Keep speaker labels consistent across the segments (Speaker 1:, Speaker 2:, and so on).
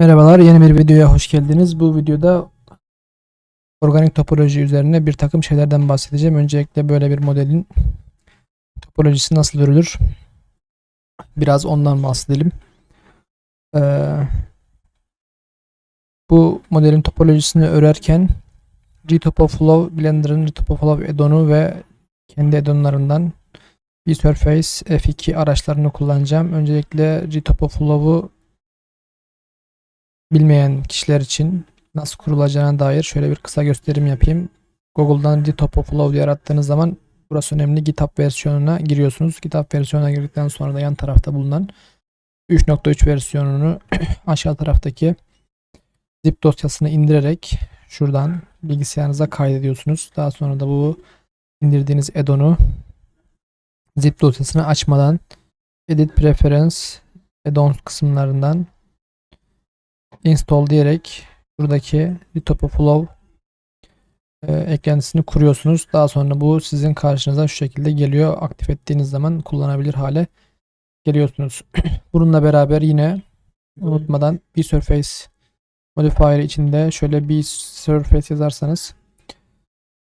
Speaker 1: Merhabalar, yeni bir videoya hoş geldiniz. Bu videoda organik topoloji üzerine bir takım şeylerden bahsedeceğim. Öncelikle böyle bir modelin topolojisi nasıl örülür? Biraz ondan bahsedelim. Ee, bu modelin topolojisini örerken GTopoflow, Blender'ın GTopoflow add-on'u ve kendi add-on'larından Surface F2 araçlarını kullanacağım. Öncelikle GTopoflow'u bilmeyen kişiler için nasıl kurulacağına dair şöyle bir kısa gösterim yapayım. Google'dan GitHub diye arattığınız zaman burası önemli. GitHub versiyonuna giriyorsunuz. GitHub versiyonuna girdikten sonra da yan tarafta bulunan 3.3 versiyonunu aşağı taraftaki zip dosyasını indirerek şuradan bilgisayarınıza kaydediyorsunuz. Daha sonra da bu indirdiğiniz add-on'u zip dosyasını açmadan Edit Preference add-ons kısımlarından install diyerek buradaki Litopoflow e, eklentisini kuruyorsunuz. Daha sonra bu sizin karşınıza şu şekilde geliyor. Aktif ettiğiniz zaman kullanabilir hale geliyorsunuz. Bununla beraber yine unutmadan bir surface modifier içinde şöyle bir surface yazarsanız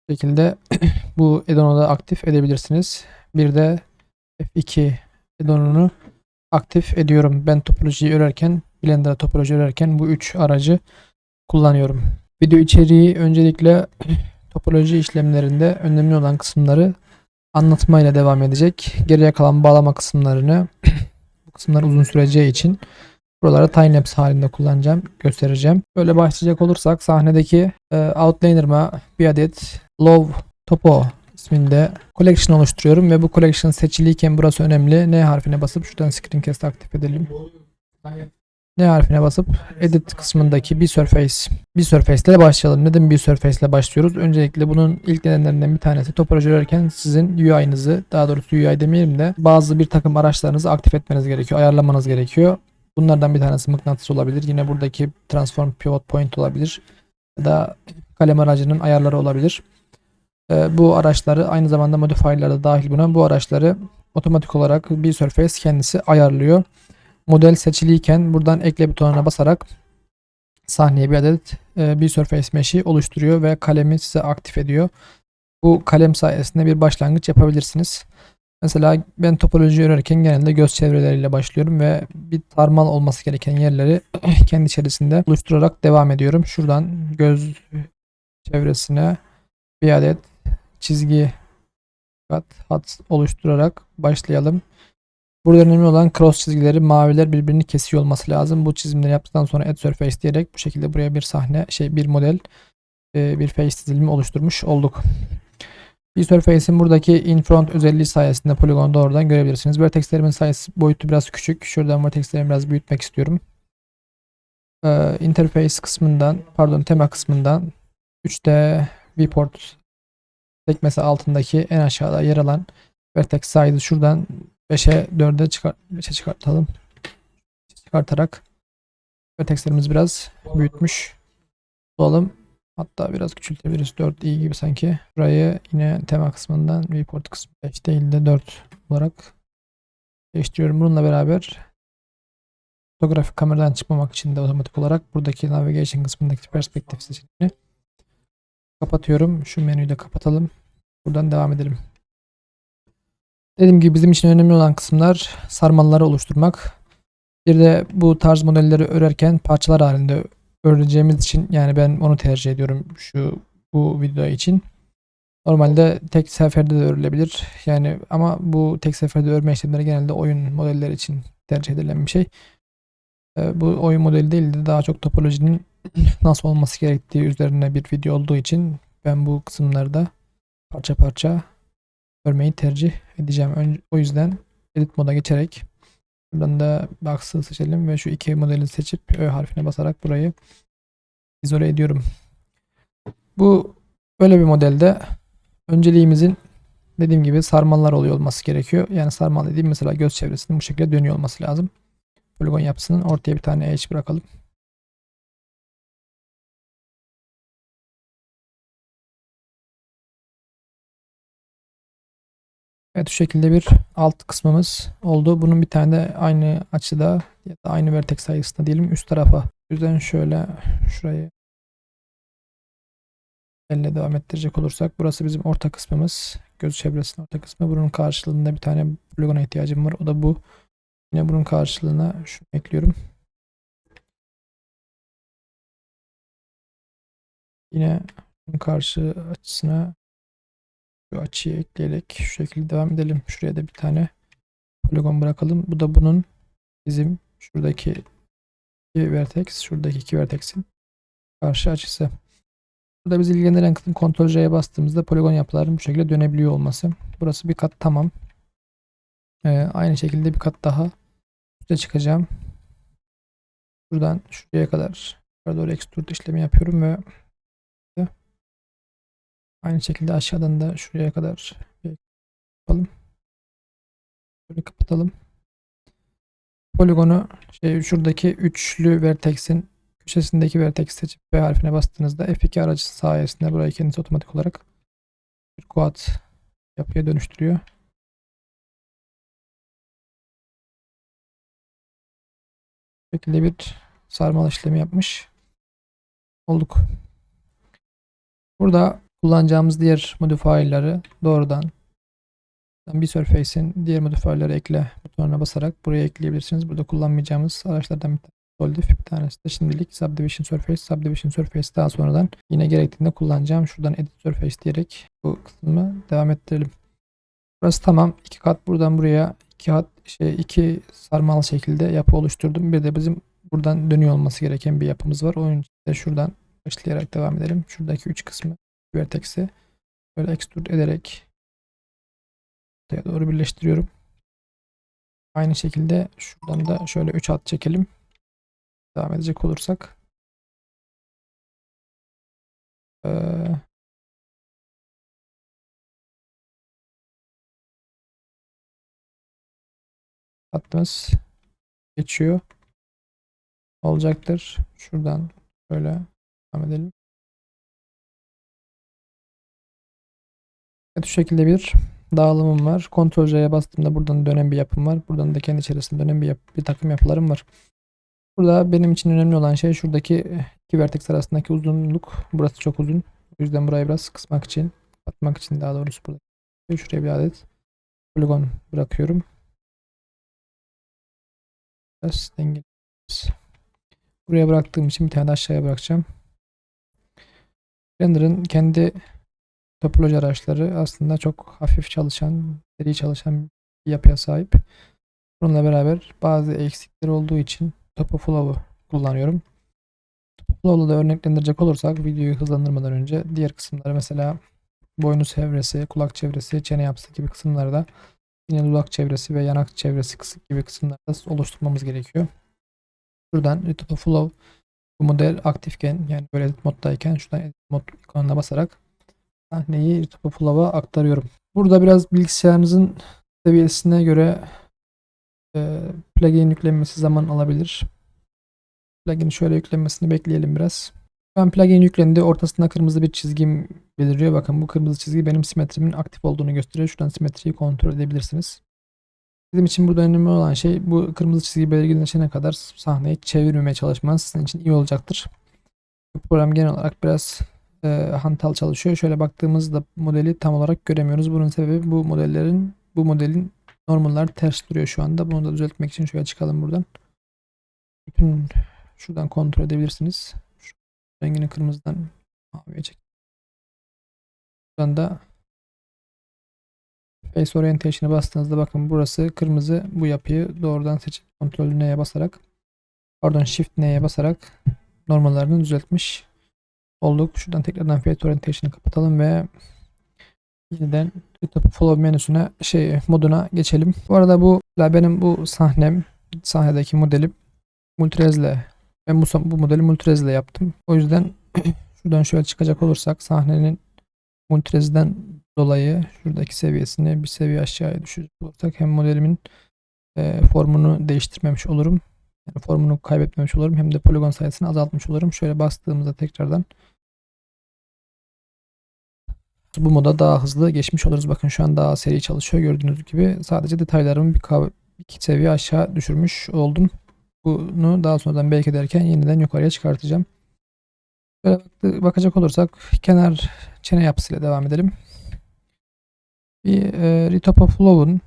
Speaker 1: şekilde bu add-on'u da aktif edebilirsiniz. Bir de F2 add-on'unu aktif ediyorum. Ben topolojiyi örerken Blender'a topoloji örerken bu üç aracı kullanıyorum. Video içeriği öncelikle topoloji işlemlerinde önemli olan kısımları anlatmayla devam edecek. Geriye kalan bağlama kısımlarını bu kısımlar uzun süreceği için buraları timelapse halinde kullanacağım, göstereceğim. Böyle başlayacak olursak sahnedeki e, outliner bir adet low topo isminde collection oluşturuyorum ve bu collection seçiliyken burası önemli. N harfine basıp şuradan screencast aktif edelim. N harfine basıp edit kısmındaki bir surface bir surface ile başlayalım. Neden bir surface ile başlıyoruz? Öncelikle bunun ilk nedenlerinden bir tanesi topoloji örerken sizin UI'nızı daha doğrusu UI demeyelim de bazı bir takım araçlarınızı aktif etmeniz gerekiyor. Ayarlamanız gerekiyor. Bunlardan bir tanesi mıknatıs olabilir. Yine buradaki transform pivot point olabilir. Ya da kalem aracının ayarları olabilir. Ee, bu araçları aynı zamanda modifier'lar da dahil buna. Bu araçları otomatik olarak bir surface kendisi ayarlıyor model seçiliyken buradan ekle butonuna basarak sahneye bir adet e, bir surface mesh'i oluşturuyor ve kalemi size aktif ediyor. Bu kalem sayesinde bir başlangıç yapabilirsiniz. Mesela ben topoloji örerken genelde göz çevreleriyle başlıyorum ve bir tarmal olması gereken yerleri kendi içerisinde oluşturarak devam ediyorum. Şuradan göz çevresine bir adet çizgi hat, hat oluşturarak başlayalım. Burada önemli olan cross çizgileri maviler birbirini kesiyor olması lazım. Bu çizimleri yaptıktan sonra add surface diyerek bu şekilde buraya bir sahne şey bir model e, bir face dizilimi oluşturmuş olduk. Bir surface'in buradaki in front özelliği sayesinde poligonu doğrudan görebilirsiniz. Vertexlerimin sayısı boyutu biraz küçük. Şuradan vertexlerimi biraz büyütmek istiyorum. Ee, interface kısmından pardon tema kısmından 3D viewport sekmesi altındaki en aşağıda yer alan vertex size şuradan 5'e 4'e çıkart 5'e çıkartalım. Çıkartarak vertexlerimiz biraz büyütmüş olalım. Hatta biraz küçültebiliriz. 4 iyi gibi sanki. Burayı yine tema kısmından viewport kısmı 5 değil de 4 olarak değiştiriyorum. Bununla beraber fotografik kameradan çıkmamak için de otomatik olarak buradaki navigation kısmındaki perspektif seçeneğini kapatıyorum. Şu menüyü de kapatalım. Buradan devam edelim. Dediğim gibi bizim için önemli olan kısımlar sarmalları oluşturmak. Bir de bu tarz modelleri örerken parçalar halinde öreceğimiz için yani ben onu tercih ediyorum şu bu video için. Normalde tek seferde de örülebilir. Yani ama bu tek seferde örme işlemleri genelde oyun modelleri için tercih edilen bir şey. Ee, bu oyun modeli değil de daha çok topolojinin nasıl olması gerektiği üzerine bir video olduğu için ben bu kısımlarda parça parça görmeyi tercih edeceğim. o yüzden edit moda geçerek buradan da box'ı seçelim ve şu iki modeli seçip Ö harfine basarak burayı izole ediyorum. Bu böyle bir modelde önceliğimizin dediğim gibi sarmallar oluyor olması gerekiyor. Yani sarmal dediğim mesela göz çevresinin bu şekilde dönüyor olması lazım. Poligon yapısının ortaya bir tane edge bırakalım. Evet şu şekilde bir alt kısmımız oldu. Bunun bir tane de aynı açıda ya da aynı vertex sayısında diyelim üst tarafa O yüzden şöyle şurayı elle devam ettirecek olursak burası bizim orta kısmımız. Göz çevresinin orta kısmı. Bunun karşılığında bir tane poligona ihtiyacım var. O da bu. Yine bunun karşılığına şunu ekliyorum. Yine bunun karşı açısına şu açıyı ekleyerek şu şekilde devam edelim. Şuraya da bir tane poligon bırakalım. Bu da bunun bizim şuradaki iki vertex, şuradaki iki vertex'in karşı açısı. Burada bizi ilgilendiren kısım Ctrl J'ye bastığımızda poligon yapıların bu şekilde dönebiliyor olması. Burası bir kat tamam. Ee, aynı şekilde bir kat daha üste çıkacağım. Buradan şuraya kadar yukarı doğru extrude işlemi yapıyorum ve aynı şekilde aşağıdan da şuraya kadar yapalım. Böyle kapatalım. Poligonu şey şuradaki üçlü vertex'in köşesindeki vertex seçip B harfine bastığınızda F2 aracı sayesinde burayı kendisi otomatik olarak bir quad yapıya dönüştürüyor. Bu şekilde bir sarmal işlemi yapmış olduk. Burada kullanacağımız diğer modifier'ları doğrudan bir surface'in diğer modifier'ları ekle butonuna basarak buraya ekleyebilirsiniz. Burada kullanmayacağımız araçlardan bir tanesi Soldiff bir tanesi de şimdilik Subdivision Surface. Subdivision Surface daha sonradan yine gerektiğinde kullanacağım. Şuradan Edit Surface diyerek bu kısmı devam ettirelim. Burası tamam. iki kat buradan buraya iki kat şey iki sarmal şekilde yapı oluşturdum. Bir de bizim buradan dönüyor olması gereken bir yapımız var. De şuradan başlayarak devam edelim. Şuradaki üç kısmı vertex'i böyle extrude ederek ortaya doğru birleştiriyorum. Aynı şekilde şuradan da şöyle 3 hat çekelim. Devam edecek olursak. Ee, hattımız geçiyor. Olacaktır. Şuradan şöyle devam edelim. Evet, şu şekilde bir dağılımım var. Ctrl J'ye bastığımda buradan dönen bir yapım var. Buradan da kendi içerisinde dönen bir, yap- bir takım yapılarım var. Burada benim için önemli olan şey şuradaki iki vertex arasındaki uzunluk. Burası çok uzun. O yüzden burayı biraz kısmak için, atmak için daha doğrusu burada. Şuraya bir adet poligon bırakıyorum. Biraz dengeliyoruz. Buraya bıraktığım için bir tane aşağıya bırakacağım. Render'ın kendi topoloji araçları aslında çok hafif çalışan, seri çalışan bir yapıya sahip. Bununla beraber bazı eksikleri olduğu için Topoflow'u kullanıyorum. Topoflow'la da örneklendirecek olursak videoyu hızlandırmadan önce diğer kısımları mesela boynuz çevresi, kulak çevresi, çene yapısı gibi kısımlarda yine dudak çevresi ve yanak çevresi kısık gibi kısımlarda oluşturmamız gerekiyor. Buradan Topoflow bu model aktifken yani böyle moddayken şuradan edit mod ikonuna basarak sahneyi Topoflow'a aktarıyorum. Burada biraz bilgisayarınızın seviyesine göre e, plugin yüklenmesi zaman alabilir. Plugin şöyle yüklenmesini bekleyelim biraz. Şu an plugin yüklendi. Ortasında kırmızı bir çizgim beliriyor. Bakın bu kırmızı çizgi benim simetrimin aktif olduğunu gösteriyor. Şuradan simetriyi kontrol edebilirsiniz. Bizim için burada önemli olan şey bu kırmızı çizgi belirginleşene kadar sahneyi çevirmemeye çalışmanız sizin için iyi olacaktır. Bu program genel olarak biraz e, hantal çalışıyor. Şöyle baktığımızda modeli tam olarak göremiyoruz. Bunun sebebi bu modellerin bu modelin normaller ters duruyor şu anda. Bunu da düzeltmek için şöyle çıkalım buradan. Bütün şuradan kontrol edebilirsiniz. Şu rengini kırmızıdan maviye çek. Buradan da Face Orientation'a bastığınızda bakın burası kırmızı. Bu yapıyı doğrudan seçip kontrol N'ye basarak pardon Shift N'ye basarak normallerini düzeltmiş olduk. Şuradan tekrardan Face Orientation'ı kapatalım ve yeniden YouTube follow menüsüne şey moduna geçelim. Bu arada bu benim bu sahnem sahnedeki modelim Multirez'le ben bu, bu modeli Multirez'le yaptım. O yüzden şuradan şöyle çıkacak olursak sahnenin Multirez'den dolayı şuradaki seviyesini bir seviye aşağıya düşürecek olursak hem modelimin e, formunu değiştirmemiş olurum. Yani formunu kaybetmemiş olurum hem de poligon sayısını azaltmış olurum. Şöyle bastığımızda tekrardan bu moda daha hızlı geçmiş oluruz. Bakın şu an daha seri çalışıyor gördüğünüz gibi. Sadece detaylarımı bir iki seviye aşağı düşürmüş oldum. Bunu daha sonradan belki ederken yeniden yukarıya çıkartacağım. Böyle bakacak olursak kenar çene yapısıyla devam edelim. Bir e, Ritopo Flow'un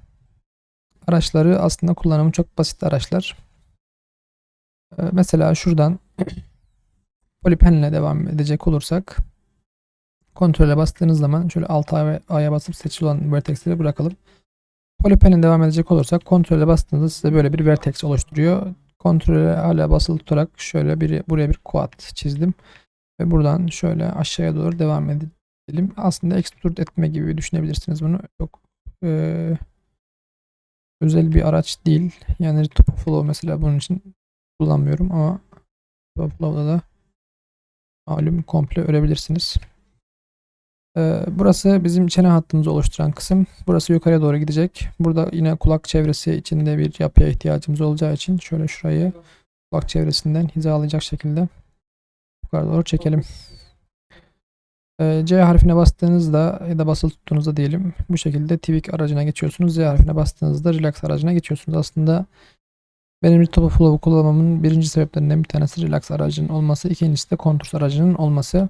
Speaker 1: araçları aslında kullanımı çok basit araçlar. E, mesela şuradan Polypen'le devam edecek olursak kontrole bastığınız zaman şöyle alt aya, basıp seçili olan vertexleri bırakalım. Polypen'e devam edecek olursak kontrole bastığınızda size böyle bir vertex oluşturuyor. Kontrole hala basılı tutarak şöyle bir buraya bir quad çizdim. Ve buradan şöyle aşağıya doğru devam edelim. Aslında extrude etme gibi düşünebilirsiniz bunu. Çok eee, özel bir araç değil. Yani Topoflow mesela bunun için kullanmıyorum ama Topoflow'da da malum komple örebilirsiniz. Eee, burası bizim çene hattımızı oluşturan kısım. Burası yukarıya doğru gidecek. Burada yine kulak çevresi içinde bir yapıya ihtiyacımız olacağı için şöyle şurayı kulak çevresinden hizalayacak şekilde yukarı doğru çekelim. Ee, C harfine bastığınızda ya da basılı tuttuğunuzda diyelim bu şekilde Tvik aracına geçiyorsunuz. Z harfine bastığınızda Relax aracına geçiyorsunuz. Aslında benim Ritopo Flow'u kullanmamın birinci sebeplerinden bir tanesi Relax aracının olması. ikincisi de Contours aracının olması.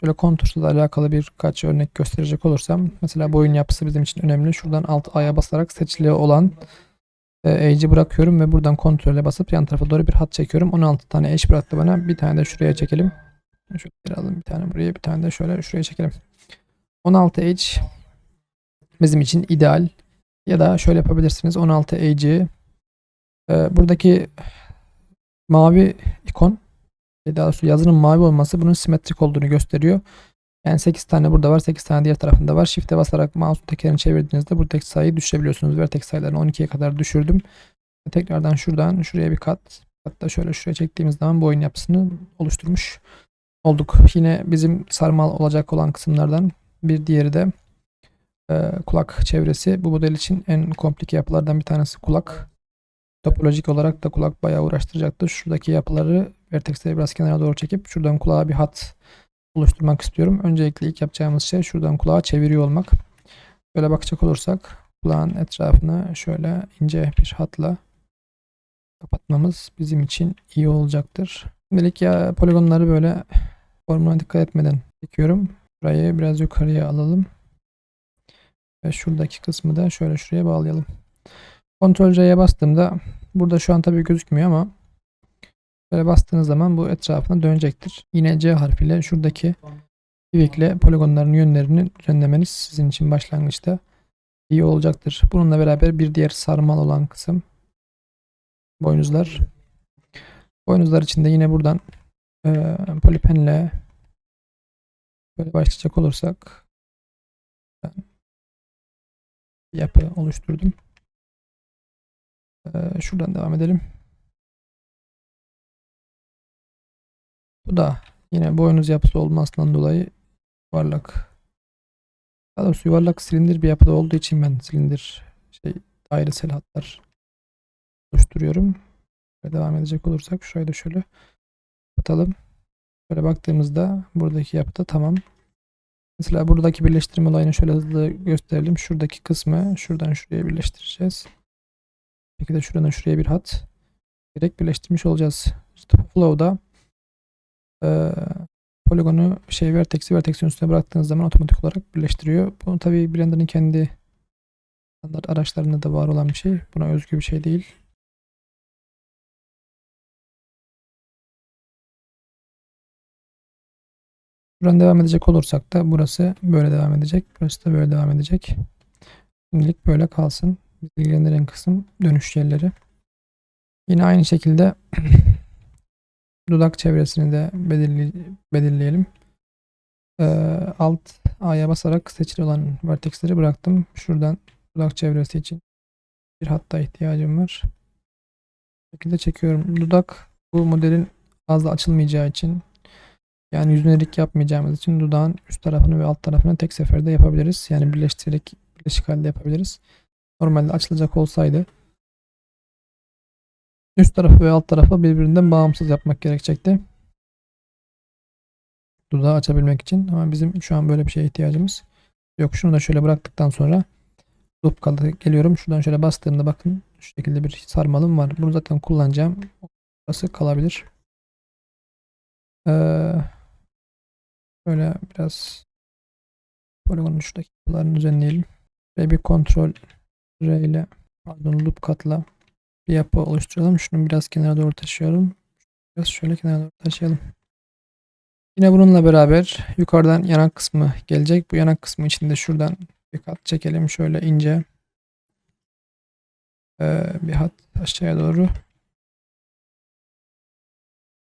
Speaker 1: Şöyle Contours'la alakalı birkaç örnek gösterecek olursam mesela boyun yapısı bizim için önemli. Şuradan alt A'ya basarak seçili olan e, Edge'i bırakıyorum ve buradan kontrole basıp yan tarafa doğru bir hat çekiyorum. 16 tane edge bıraktı bana. Bir tane de şuraya çekelim. Şöyle alalım. Bir tane buraya bir tane de şöyle şuraya çekelim. 16 edge bizim için ideal. Ya da şöyle yapabilirsiniz. 16 edge'i buradaki mavi ikon e, daha doğrusu yazının mavi olması bunun simetrik olduğunu gösteriyor. Yani 8 tane burada var. 8 tane diğer tarafında var. Shift'e basarak mouse'un tekerini çevirdiğinizde buradaki sayıyı düşürebiliyorsunuz. Vertex sayılarını 12'ye kadar düşürdüm. Tekrardan şuradan şuraya bir kat. Hatta şöyle şuraya çektiğimiz zaman bu oyun yapısını oluşturmuş olduk. Yine bizim sarmal olacak olan kısımlardan bir diğeri de e, kulak çevresi. Bu model için en komplike yapılardan bir tanesi kulak. Topolojik olarak da kulak bayağı uğraştıracaktır. Şuradaki yapıları vertexleri biraz kenara doğru çekip şuradan kulağa bir hat oluşturmak istiyorum. Öncelikle ilk yapacağımız şey şuradan kulağa çeviriyor olmak. Böyle bakacak olursak kulağın etrafını şöyle ince bir hatla kapatmamız bizim için iyi olacaktır. Şimdilik ya poligonları böyle formuna dikkat etmeden çekiyorum. Burayı biraz yukarıya alalım. Ve şuradaki kısmı da şöyle şuraya bağlayalım. Ctrl C'ye bastığımda burada şu an tabii gözükmüyor ama böyle bastığınız zaman bu etrafına dönecektir. Yine C harfiyle şuradaki Civik'le poligonların yönlerini düzenlemeniz sizin için başlangıçta iyi olacaktır. Bununla beraber bir diğer sarmal olan kısım boynuzlar. Boynuzlar için de yine buradan e, polipenle böyle başlayacak olursak ben yapı oluşturdum. E, şuradan devam edelim. Bu da yine boynuz yapısı olmasından dolayı yuvarlak daha doğrusu yuvarlak silindir bir yapıda olduğu için ben silindir şey dairesel hatlar oluşturuyorum. Ve devam edecek olursak da şöyle kapatalım. Şöyle baktığımızda buradaki yapıda tamam. Mesela buradaki birleştirme olayını şöyle hızlı gösterelim. Şuradaki kısmı şuradan şuraya birleştireceğiz. Peki de şuradan şuraya bir hat direkt birleştirmiş olacağız. Flow'da e, poligonu şey vertex'i vertex'in üstüne bıraktığınız zaman otomatik olarak birleştiriyor. Bu tabii Blender'ın kendi standart araçlarında da var olan bir şey. Buna özgü bir şey değil. Buradan devam edecek olursak da burası böyle devam edecek. Burası da böyle devam edecek. Şimdilik böyle kalsın. Bizi ilgilendiren kısım dönüş yerleri. Yine aynı şekilde dudak çevresini de belirleyelim. Ee, alt A'ya basarak seçili olan vertexleri bıraktım. Şuradan dudak çevresi için bir hatta ihtiyacım var. Bu şekilde çekiyorum. Dudak bu modelin fazla açılmayacağı için yani yüzünelik yapmayacağımız için dudağın üst tarafını ve alt tarafını tek seferde yapabiliriz. Yani birleştirerek birleşik halde yapabiliriz. Normalde açılacak olsaydı üst tarafı ve alt tarafı birbirinden bağımsız yapmak gerekecekti. Dudağı açabilmek için ama bizim şu an böyle bir şeye ihtiyacımız yok. Şunu da şöyle bıraktıktan sonra loop kaldı geliyorum. Şuradan şöyle bastığımda bakın şu şekilde bir sarmalım var. Bunu zaten kullanacağım. Burası kalabilir. Ee, şöyle biraz poligonun şuradaki yapılarını düzenleyelim. Ve bir kontrol R ile pardon loop katla bir yapı oluşturalım. Şunu biraz kenara doğru taşıyalım. Biraz şöyle kenara doğru taşıyalım. Yine bununla beraber yukarıdan yanak kısmı gelecek. Bu yanak kısmı içinde şuradan bir kat çekelim. Şöyle ince ee, bir hat aşağıya doğru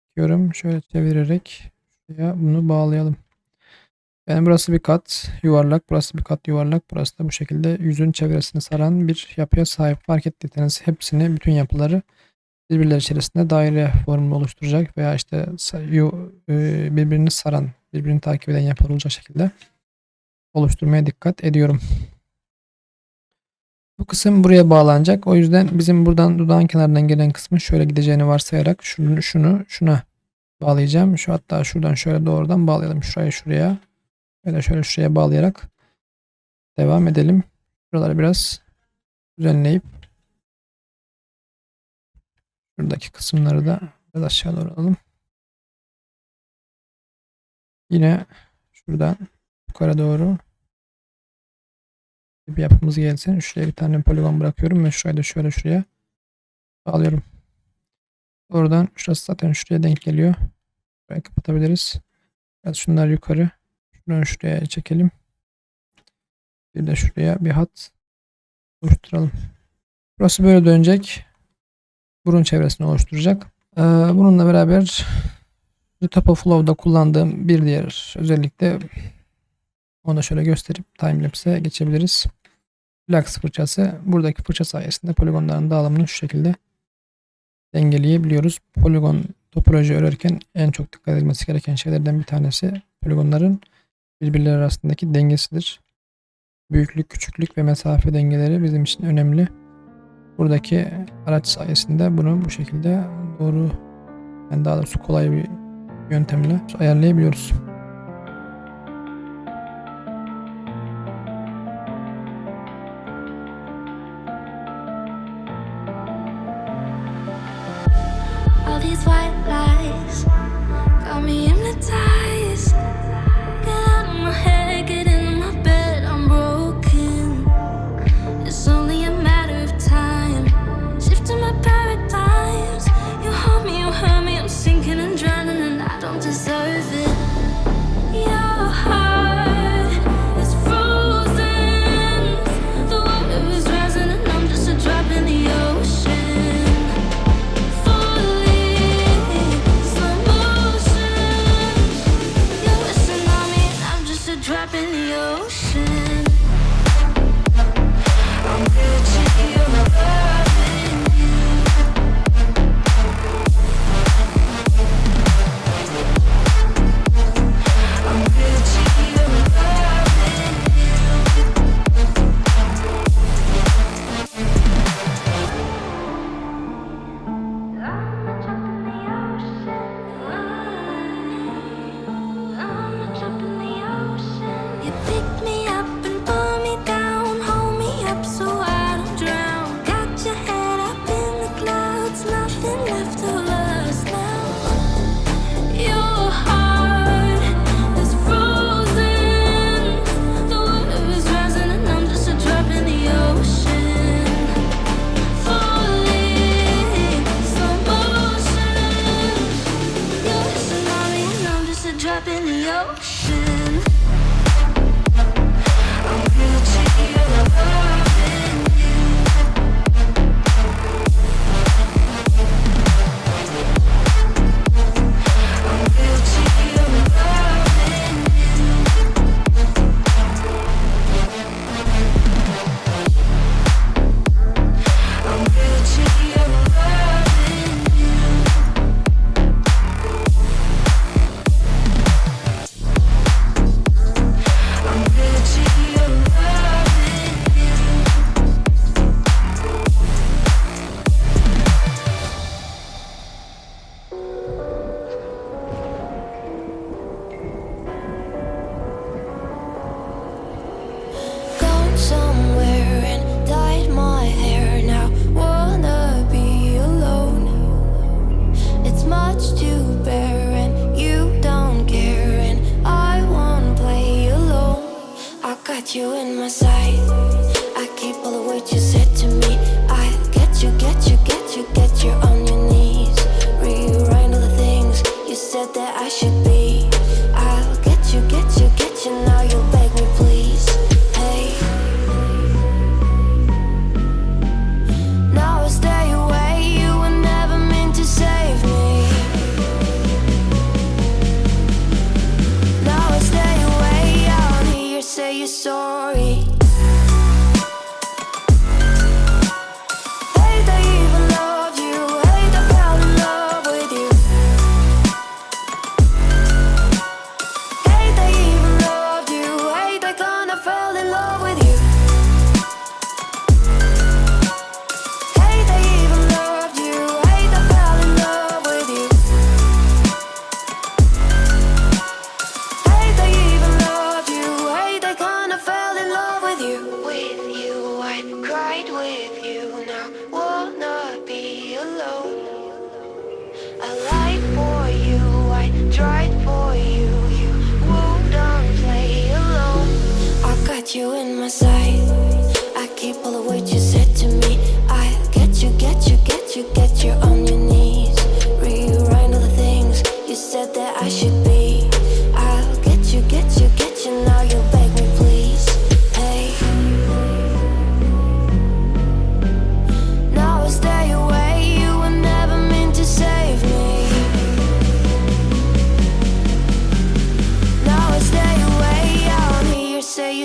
Speaker 1: çekiyorum. Şöyle çevirerek şuraya bunu bağlayalım. Yani burası bir kat yuvarlak, burası bir kat yuvarlak, burası da bu şekilde yüzün çevresini saran bir yapıya sahip. Fark ettiyseniz hepsini, bütün yapıları birbirleri içerisinde daire formunu oluşturacak veya işte e, birbirini saran, birbirini takip eden yapılar olacak şekilde oluşturmaya dikkat ediyorum. Bu kısım buraya bağlanacak. O yüzden bizim buradan dudağın kenarından gelen kısmın şöyle gideceğini varsayarak şunu şunu şuna bağlayacağım. Şu hatta şuradan şöyle doğrudan bağlayalım. Şurayı şuraya. Böyle şöyle şuraya bağlayarak devam edelim. Şuraları biraz düzenleyip şuradaki kısımları da biraz aşağı doğru alalım. Yine şuradan yukarı doğru bir yapımız gelsin. Şuraya bir tane poligon bırakıyorum ve şurayı da şöyle şuraya bağlıyorum. Oradan şurası zaten şuraya denk geliyor. Şurayı kapatabiliriz. Biraz şunlar yukarı. Şuradan şuraya çekelim. Bir de şuraya bir hat oluşturalım. Burası böyle dönecek. Burun çevresini oluşturacak. Ee, bununla beraber Top of Flow'da kullandığım bir diğer özellik de onu da şöyle gösterip timelapse'e geçebiliriz. Flux fırçası buradaki fırça sayesinde poligonların dağılımını şu şekilde dengeleyebiliyoruz. Poligon topoloji örerken en çok dikkat edilmesi gereken şeylerden bir tanesi poligonların birbirleri arasındaki dengesidir. Büyüklük, küçüklük ve mesafe dengeleri bizim için önemli. Buradaki araç sayesinde bunu bu şekilde doğru yani daha doğrusu kolay bir yöntemle ayarlayabiliyoruz.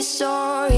Speaker 2: Sorry.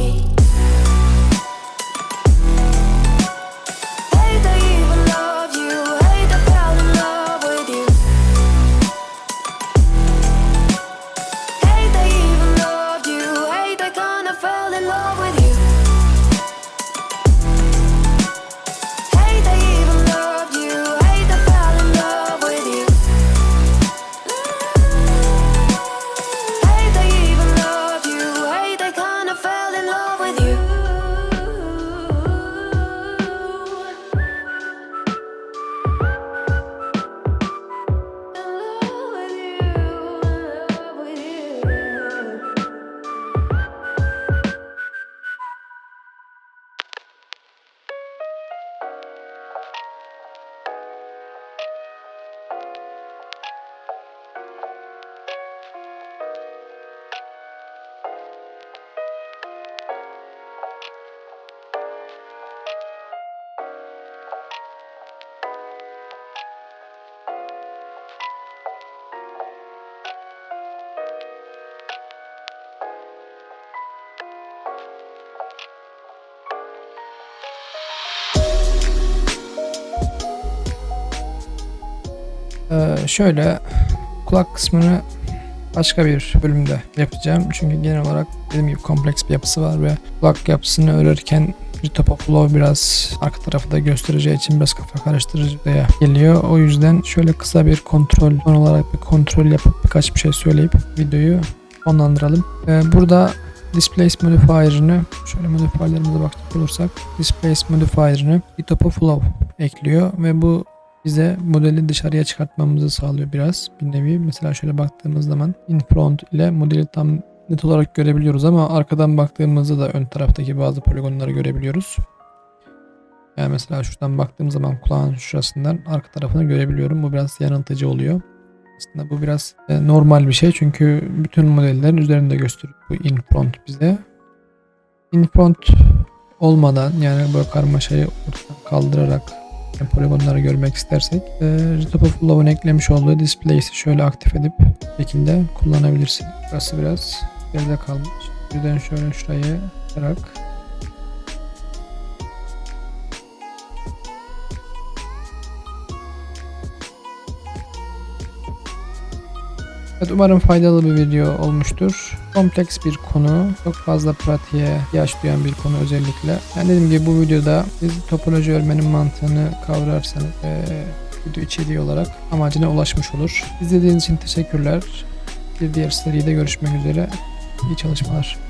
Speaker 1: Şöyle kulak kısmını başka bir bölümde yapacağım. Çünkü genel olarak dediğim gibi kompleks bir yapısı var ve kulak yapısını örerken bir top of flow biraz arka tarafı da göstereceği için biraz kafa karıştırıcıya geliyor. O yüzden şöyle kısa bir kontrol son olarak bir kontrol yapıp birkaç bir şey söyleyip videoyu sonlandıralım. Ee, burada Displace modifier'ını şöyle modifier'lerimize bakacak olursak Displace modifier'ını bir top of flow ekliyor ve bu bize modeli dışarıya çıkartmamızı sağlıyor biraz bir nevi. Mesela şöyle baktığımız zaman in front ile modeli tam net olarak görebiliyoruz ama arkadan baktığımızda da ön taraftaki bazı poligonları görebiliyoruz. Yani mesela şuradan baktığım zaman kulağın şurasından arka tarafını görebiliyorum. Bu biraz yanıltıcı oluyor. Aslında bu biraz e, normal bir şey çünkü bütün modellerin üzerinde gösteriyor bu in front bize. In front olmadan yani böyle karmaşayı ortadan kaldırarak yani poligonları görmek istersek e, Retop of Flow'un eklemiş olduğu Displace'i şöyle aktif edip şekilde kullanabilirsin. Burası biraz geride kalmış. Birden şöyle şurayı yaparak Evet umarım faydalı bir video olmuştur. Kompleks bir konu, çok fazla pratiğe ihtiyaç duyan bir konu özellikle. Yani dediğim gibi bu videoda siz topoloji örmenin mantığını kavrarsanız ve video içeriği olarak amacına ulaşmış olur. İzlediğiniz için teşekkürler. Bir diğer seride görüşmek üzere. İyi çalışmalar.